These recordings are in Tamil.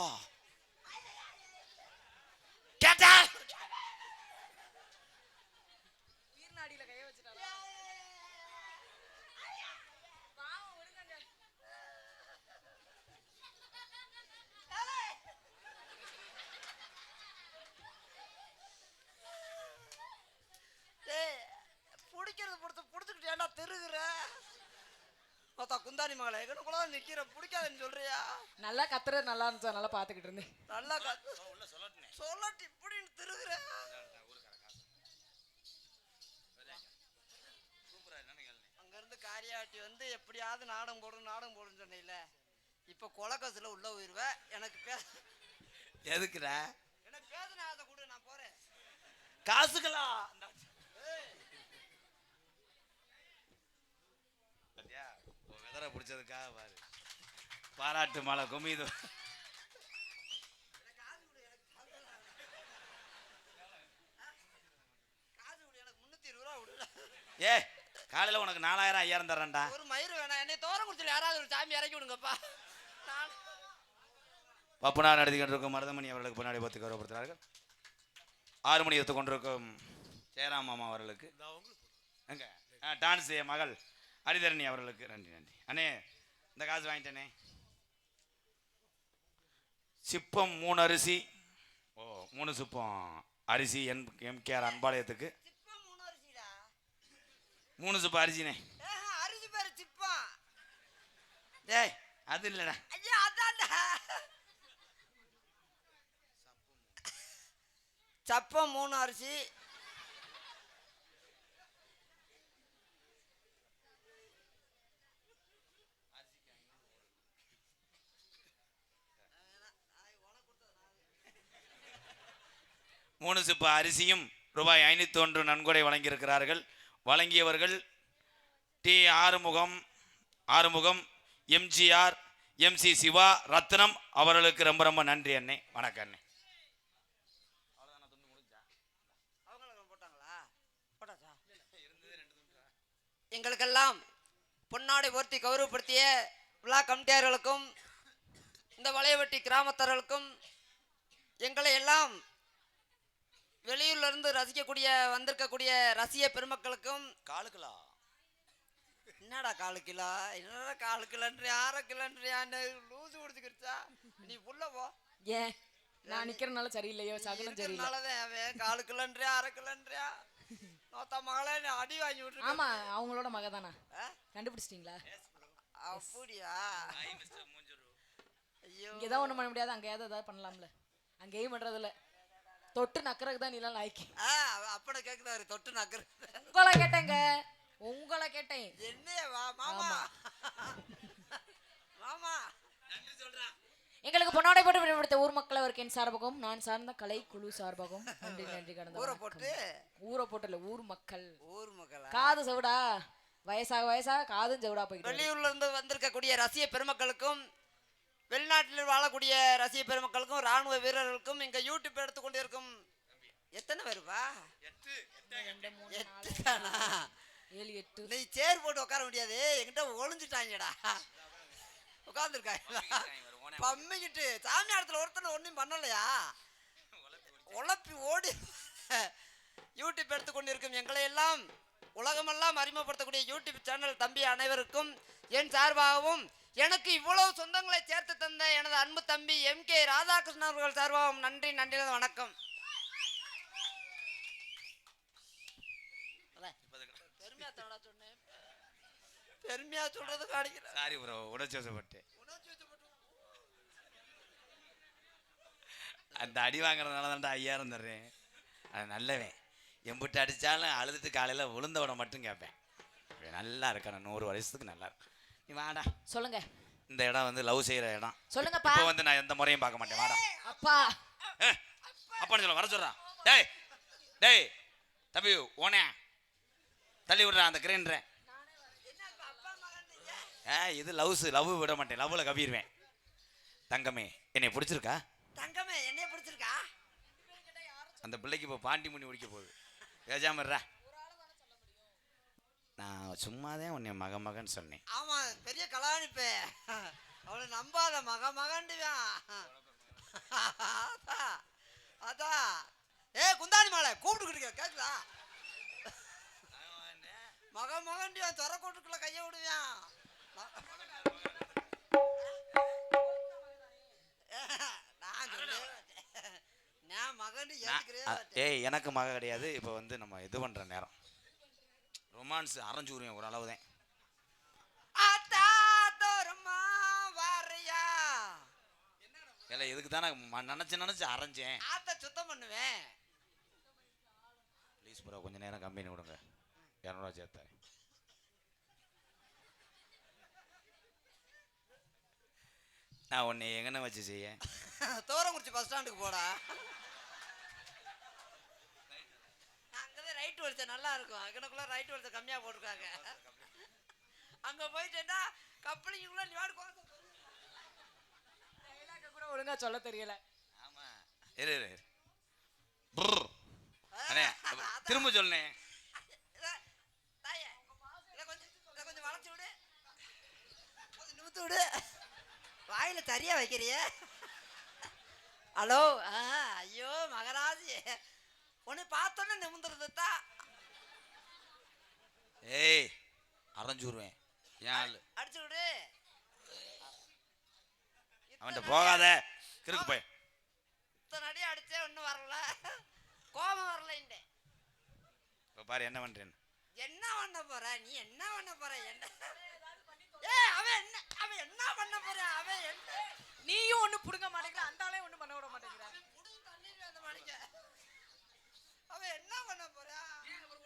devil மொத்தா குந்தாணி மகளை எங்கனக்குள்ள தான் நிக்கிற பிடிக்காதுன்னு சொல்றியா? நல்லா கத்துறது நல்லா இருந்துச்சு நல்லா பாத்துக்கிட்டு இருந்தேன் நல்லா கத்து சொல்லட்டு இப்படின்னு திருகுற. அங்க இருந்து காரியாட்டி வந்து எப்படியாவது நாடகம் போடும் நாடகம் போடுன்னு சொன்னீல இப்ப கொலக்கசுல உள்ள உயிருவ எனக்கு பே எதுக்குடா? எனக்கு பேசுன அதை கொடு நான் போறேன். காசுகளா பாத்தியா விதரை பிடிச்சதுக்காக பாரு. பாராட்டு மழை குமிது. ஏ காலையில உனக்கு நாலாயிரம் ஐயாயிரம் தரேன்டா ஒரு மயிர் வேணாம். என்னை தோரம் குடிச்சல யாராவது ஒரு சாமி இறக்கி விடுங்கப்பா. பப்புனா நடத்தி கொண்டிருக்கும் மருதமணி அவர்களுக்கு பின்னாடி பத்து கௌரவப்படுத்துகிறார்கள். ஆறு மணி எடுத்து கொண்டிருக்கும் ஜெயராம் மாமா அவர்களுக்கு. எங்க? டான்ஸ் என் மகள். ஹரிதரணி அவர்களுக்கு நன்றி நன்றி. அண்ணே இந்த காசு வாங்கிட்டேனே. சிப்பம் மூணு அரிசி. ஓ மூணு சிப்பம் அரிசி என் எம்கேஆர் அன்பாளையத்துக்கு மூணு சிப்பம் அரிசினே. அரிசி பேரு சிப்பா டேய் அது இல்லைடா. ஐயா அதான்டா. சப்பம் மூணு அரிசி. மூணு சிப்பு அரிசியும் ரூபாய் ஐநூற்றி ஒன்று நன்கொடை வழங்கியிருக்கிறார்கள். வழங்கியவர்கள் T Arumugam Arumugam M G R M C Siva Rathnam அவர்களுக்கு ரொம்ப ரொம்ப நன்றி அண்ணே. வணக்கம் அண்ணே. எங்களுக்கெல்லாம் பொன்னாடை போர்த்தி கௌரவப்படுத்திய விழா கமிட்டியார்களுக்கும் இந்த வளையவட்டி கிராமத்தார்களுக்கும் எங்களை எல்லாம் வெளியூர்ல இருந்து ரசிக்கக்கூடிய வந்திருக்கக்கூடிய ரசிக பெருமக்களுக்கும் காலுங்களா என்னடா காலு கிலோ என்னடா காலு கிலோன்றியா அரை கிலோன்றியான்னு லூசு குடிச்சுக்கிடுச்சா நீ உள்ள போ. ஏன்? நான் நிக்கிறனால சரியில்லையோ? சகுனம் சரியில்லை. இருக்கிறனாலதான் அவன்? காலு கிலோன்றியா அரை கிலோன்றியா நோத்தா மகளே நீ அடி வாங்கி விட்டு ஆமா அவங்களோட மக தானா? கண்டுபிடிச்சிட்டீங்களா? அப்படியா? ஐயோ. இங்க ஏதாவது ஒண்ணும் பண்ண முடியாது அங்கேயாவது ஏதாவது பண்ணலாம்ல. அங்கேயும் பண்றதில்ல. தொட்டு நக்கறதுக்கு தான் நீலாம் லாய்க்கு ஆ அப்பட கேக்குதாரு தொட்டு நக்கர் உங்களை கேட்டேங்க. உங்களை கேட்டேன். என்னைய வா மாமா. மாமா. எங்களுக்கு பொன்னாடை போட்டு விடுபடுத்த ஊர் மக்கள் அவருக்கு என் சார்பாகவும் நான் சார்ந்த கலை குழு சார்பாகவும் நன்றி நன்றி கடந்த ஊரை. போட்டு? ஊரை போட்டல ஊர் மக்கள். ஊர் மக்களா? காது செவிடா. வயசாக வயசாக காதும் செவிடா போயிட்டு வெளியூர்ல இருந்து வந்திருக்கக்கூடிய ரசிக பெருமக்களுக்கும் வெளிநாட்டில் வாழக்கூடிய ரசிக பெருமக்களுக்கும் ராணுவ வீரர்களுக்கும் இங்க யூடியூப் எடுத்து கொண்டிருக்கும் எத்தனை பேருப்பா எட்டு. தானா? ஏழு எட்டு. நீ சேர் போட்டு உட்கார முடியாது. என்கிட்ட ஒளிஞ்சிட்டாங்கடா. உட்காந்துருக்காங்களா பம்மிக்கிட்டு. சாமியாரத்தில் ஒருத்தனை ஒன்றும் பண்ணலையா? உழப்பி ஓடி யூடியூப் எடுத்து கொண்டிருக்கும் எங்களை எல்லாம் உலகமெல்லாம் அறிமுகப்படுத்தக்கூடிய யூடியூப் சேனல் தம்பி அனைவருக்கும் என் சார்பாகவும் எனக்கு இவ்வளவு சொந்தங்களை சேர்த்து தந்த எனது அன்பு தம்பி எம் கே ராதாகிருஷ்ணன் அவர்கள் சார்பாகவும் நன்றி நன்றி வணக்கம். பெருமையா சொல்றது காணிக்கிறேன் சாரி ப்ரோ உடச்சு வசப்பட்டேன் அந்த அடி வாங்குறதுனால தான்டா ஐயாயிரம் தர்றேன். அது நல்லவன். எம்பிட்டு அடித்தாலும் அழுதுட்டு காலையில் விழுந்தவனை மட்டும் கேட்பேன். நல்லா இருக்கான நூறு வருஷத்துக்கு நல்லா இருக்கு வாடா. சொல்லுங்க. இந்த இடம் வந்து லவ் செய்கிற இடம். சொல்லுங்கப்பா. இப்போ வந்து நான் எந்த முறையும் பார்க்க மாட்டேன். வாடா. அப்பா. ஏ அப்பான்னு சொல்ல வர சொல்கிறான் டேய் டேய் தம்பி ஓனே தள்ளி விடுறான் அந்த கிரைண்டரை ஏ இது லவ்ஸ் லவ் விட மாட்டேன். லவ்வில் கவிடுவேன் தங்கமே என்னை பிடிச்சிருக்கா? தங்கமே என்னைய பிடிச்சிருக்கா? அந்த பிள்ளைக்கு இப்போ பாண்டி முனி முடிக்க போகுது. பேசாம நான் சும்மாதான் உன்னை மக மகன் சொன்னேன். ஆமா பெரிய கல கலாணிப்பே அவளை நம்பாத மக மகண்டுவான் அதான் அதான் ஏ குந்தாணி மாலை கூப்பிட்டுக்கிட்டு கேக்குதா? மக மகண்டிவான் துற கூட்டுக்குள்ள கையை விடுவான். ஏய் எனக்கு மக கிடையாது. இப்போ வந்து நம்ம இது பண்ணுற நேரம். ரொமான்ஸ் அரைஞ்சு விடுவேன் ஒரு அளவு தான் இல்லை இதுக்கு தானே நினச்சி நினச்சி அரைஞ்சேன். ஆத்த சுத்தம் பண்ணுவேன். ப்ளீஸ் ப்ரோ கொஞ்சம் நேரம் கம்பெனி விடுங்க. இரநூறுவா சேர்த்தேன். நான் உன்னை எங்கன வச்சு செய்ய தோரங்குறிச்சி பஸ் ஸ்டாண்டுக்கு போடா. வலிச்ச நல்லா இருக்கும் அங்கனக்குள்ள ரைட் வலிச்ச கம்மியா போட்டிருக்காங்க. அங்க போயிட்டேன்னா கப்பலிங்குள்ள நிவாடு dialogue கூட ஒழுங்கா சொல்ல தெரியல. ஆமாம் இரு இரு. அண்ணே திரும்ப இதை கொஞ்சம் வளைச்சு விடு. கொஞ்சம் நிமித்து விடு. வாயில தரியா வைக்கிறிய? ஹலோ ஆ ஐயோ மகராஜி. உன்னை பார்த்தோன்னே நிமிந்துருது தான் ஏய் அரைஞ்சு விடுவேன். ஏன் ஆளு? அடிச்சு விடு. அவன்கிட்ட போகாத. கிறுக்கு போய் இத்தனை அடி அடிச்சே ஒன்றும் வரல. கோபம் வரல இந்த இப்போ பாரு என்ன பண்ணுறேன்னு என்ன பண்ண போற? நீ என்ன பண்ண போற? என்ன? ஏ அவன் என்ன அவன் என்ன பண்ண போற? அவன் என்ன? நீயும் ஒண்ணு புடுங்க மாட்டேங்கிற. அந்த ஆளே ஒண்ணு பண்ண விட மாட்டேங்கிற. அவன் என்ன பண்ண போறா?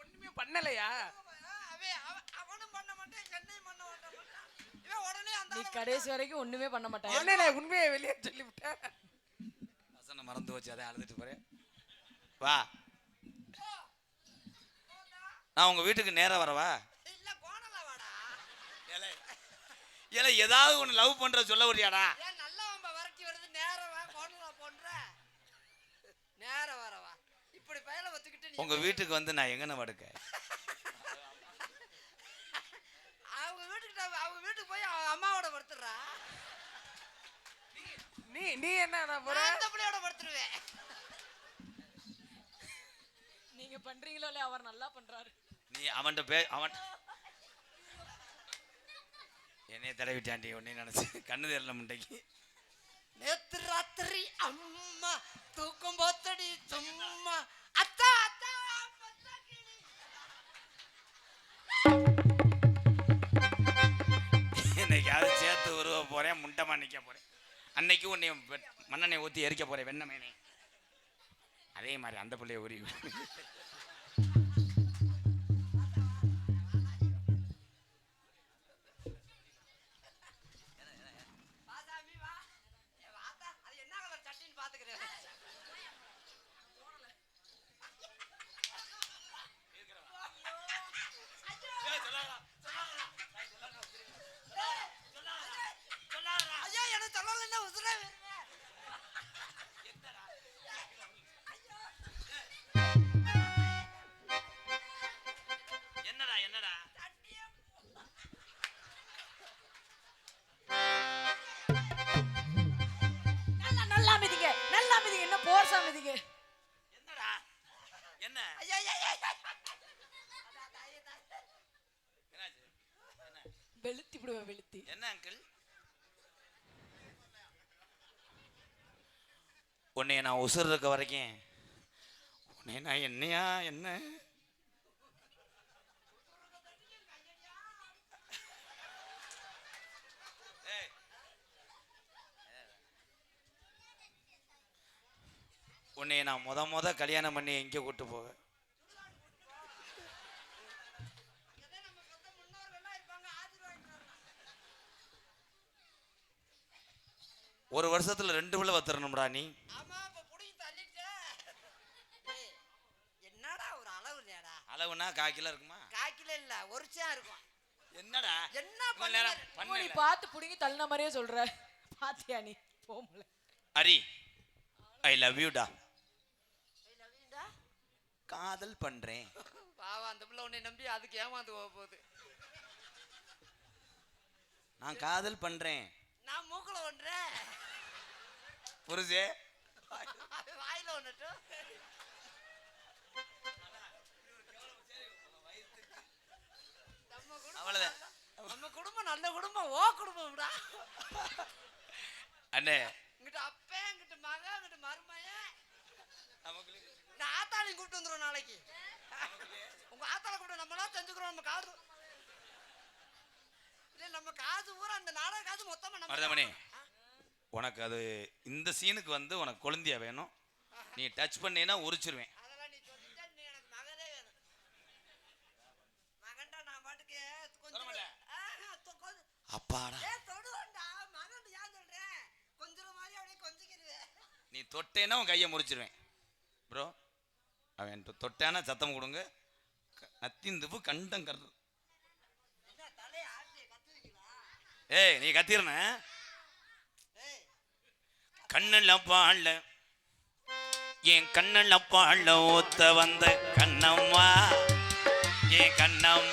ஒண்ணுமே பண்ணலையா? நீ கடைசி வரைக்கும் ஒண்ணுமே பண்ண மாட்டேன். என்னண்ணே உண்மையை வெளியே சொல்லிவிட்டேன். வசனை மறந்து வச்சு அதை அழுதுட்டு போறேன். வா. நான் உங்க வீட்டுக்கு நேரா வரவா? இல்ல கோணல வாடா. ஏலே ஏலே ஏதாவது ஒன்று லவ் பண்ற சொல்ல வரியாடா? ஏன் நல்ல வம்ப வரட்டி வருது நேரம் வா கோணல போன்ற. நேரம் வரவா. இப்படி பயல வச்சுக்கிட்டு நீ உங்க வீட்டுக்கு வந்து நான் எங்கன படுக்க நான் அவங்க வீட்டுக்கு போய் அவங்க அம்மாவோட படுத்துடுறா. நீ நீ என்ன போற? நான் அந்த பிள்ளையோட படுத்துருவேன். நீங்க பண்றீங்களோ இல்லையா அவர் நல்லா பண்றாரு. நீ அவன்கிட்ட பே அவன் என்னைய தடவிட்டாண்டி உன்னை நினைச்சு கண்ணு தெரியல முண்டைக்கு. நேத்து ராத்திரி அம்மா தூக்கம் போத்தடி சும்மா என்னைக்காவது சேர்த்து உருவ போறேன் முண்டமா நிற்க போறேன். அன்னைக்கு உன்னை வெ- மண்ணெண்ணெய் ஊத்தி எரிக்க போறேன் வெண்ணமேனே அதே மாதிரி அந்த பிள்ளைய உரி உன்னைய நான் உசுறு இருக்க வரைக்கும் உன்னைய நான் என்னையா என்ன? உன்னை உன்னைய நான் முத முத கல்யாணம் பண்ணி எங்கே கூட்டு போவேன் ஒரு வருஷத்துல ரெண்டு பிள்ளை வத்துறணும்டா நீ. இல்லையாடா அளவுனா கால் கிலோ இருக்குமா? காக்கில இல்ல ஒரு சே இருக்கும். என்னடா? என்ன பண்ணுங்க? நீ பார்த்து புடுங்கி தள்ளின மாதிரியே சொல்ற. பாத்தியா நீ? போமல ஹரி ஐ லவ் ஏய், நவீன்டா, காதல் பண்றேன். பாவம் அந்த பிள்ளை உன்னை நம்பி அதுக்கு ஏமாந்து போக போகுது. நான் காதல் பண்றேன். நான் மூக்குல ஒன்றேன். புரிஞ்சே? வாயில ஒன்றுட்டு ஓ குடும்பம்டா. அண்ணே. இங்கிட்ட அப்பன் இங்கிட்ட மகன் இங்கிட்ட மருமையன் இந்த ஆத்தாளையும் கூப்பிட்டு வந்துரும் நாளைக்கு. உங்க ஆத்தாளை கூப்பிட்டு நம்மளாம் செஞ்சுக்கிறோம் நம்ம காது. இல்ல நம்ம காது ஊரா அந்த நாடக காது மொத்தமா நம்ம உனக்கு அது இந்த சீனுக்கு வந்து உனக்கு கொழுந்தியா வேணும். நீ டச் பண்ணீன்னா உரிச்சிருவேன் அதெல்லாம் நீ சொல்லிட்டா நீ எனக்கு மகனே வேணும் மகன்டா நான் பாட்டுக்கு கொஞ்சம் ஆஹா, தொ- கொஞ்சம் அப்பாடா ஏ தொடுவேன்டா மகன் ஏன் சொல்றேன் கொஞ்சம் மாதிரி அப்படியே கொஞ்சிக்கிடுவேன் நீ தொட்டேன்னா உன் கையை முறிச்சிருவேன். ப்ரோ அவன் தொட்டானா சத்தம் கொடுங்க. நத்திந்துப்பு கண்டம் கரு ஏய் நீ கத்திரன? ஏய். கண்ணுல பாழ என் கண்ணுல பாழ ஊத்த வந்த கண்ணம்மா. என் கண்ணம்